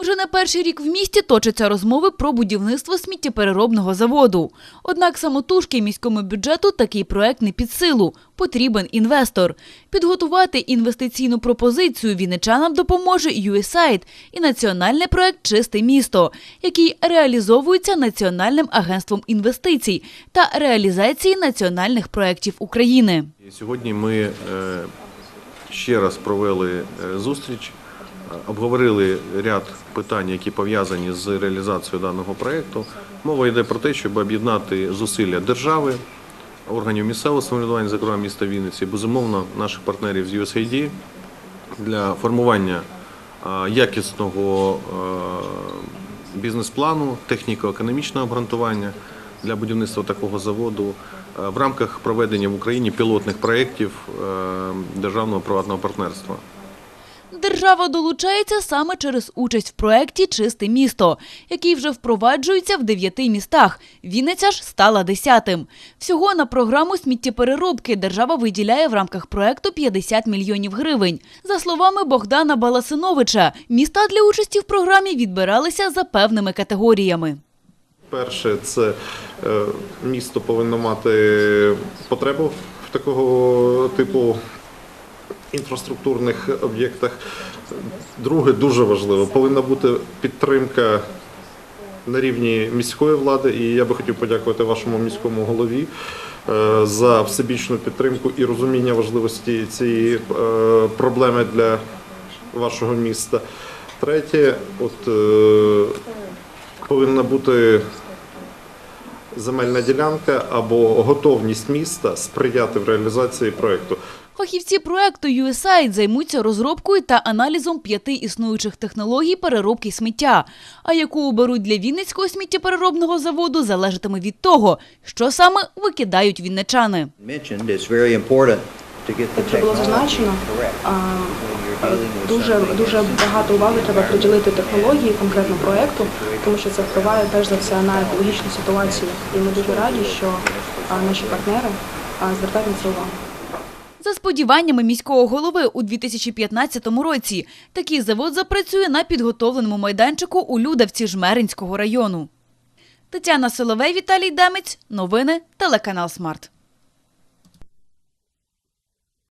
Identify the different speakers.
Speaker 1: Уже не перший рік в місті точаться розмови про будівництво сміттєпереробного заводу. Однак самотужки міському бюджету такий проект не під силу. Потрібен інвестор. Підготувати інвестиційну пропозицію вінничанам допоможе USAID і національний проект Чисте місто, який реалізовується Національним агентством інвестицій та реалізації національних проєктів України.
Speaker 2: Сьогодні ми е, ще раз провели е, зустріч, обговорили ряд питань, які пов'язані з реалізацією даного проєкту. Мова йде про те, щоб об'єднати зусилля держави, органів місцевого самоврядування, зокрема міста Вінниці, безумовно, наших партнерів з USAID для формування е, якісного е, бізнес-плану, техніко-економічного обґрунтування для будівництва такого заводу е, в рамках проведення в Україні пілотних проєктів державного приватного партнерства.
Speaker 1: Держава долучається саме через участь в проєкті Чисте місто, який вже впроваджується в дев'яти містах. Вінниця ж стала десятим. Всього на програму сміттєпереробки держава виділяє в рамках проєкту 50 мільйонів гривень. За словами Богдана Баласиновича, міста для участі в програмі відбиралися за певними категоріями.
Speaker 3: Перше, це е, місто повинно мати потребу такого типу інфраструктурних об'єктах. Друге, дуже важливо, повинна бути підтримка на рівні міської влади, і я би хотів подякувати вашому міському голові е, за всебічну підтримку і розуміння важливості цієї е, проблеми для вашого міста. Третє, от е, повинна бути земельна ділянка або готовність міста сприяти в реалізації проєкту.
Speaker 1: Фахівці проекту USAID займуться розробкою та аналізом п'яти існуючих технологій переробки сміття. А яку оберуть для Вінницького сміттєпереробного заводу, залежатиме від того, що саме викидають вінничани.
Speaker 4: вже було зазначено,
Speaker 5: with
Speaker 4: дуже дуже багато уваги треба приділити технології конкретно проекту, тому що це впливає перш за все на екологічну ситуацію. І ми дуже раді, що наші партнери звертають на це увагу.
Speaker 1: За сподіваннями міського голови, у 2015 році такий завод запрацює на підготовленому майданчику у Людавці Жмеринського району. Тетяна Соловей, Віталій Демець. Новини телеканал Смарт.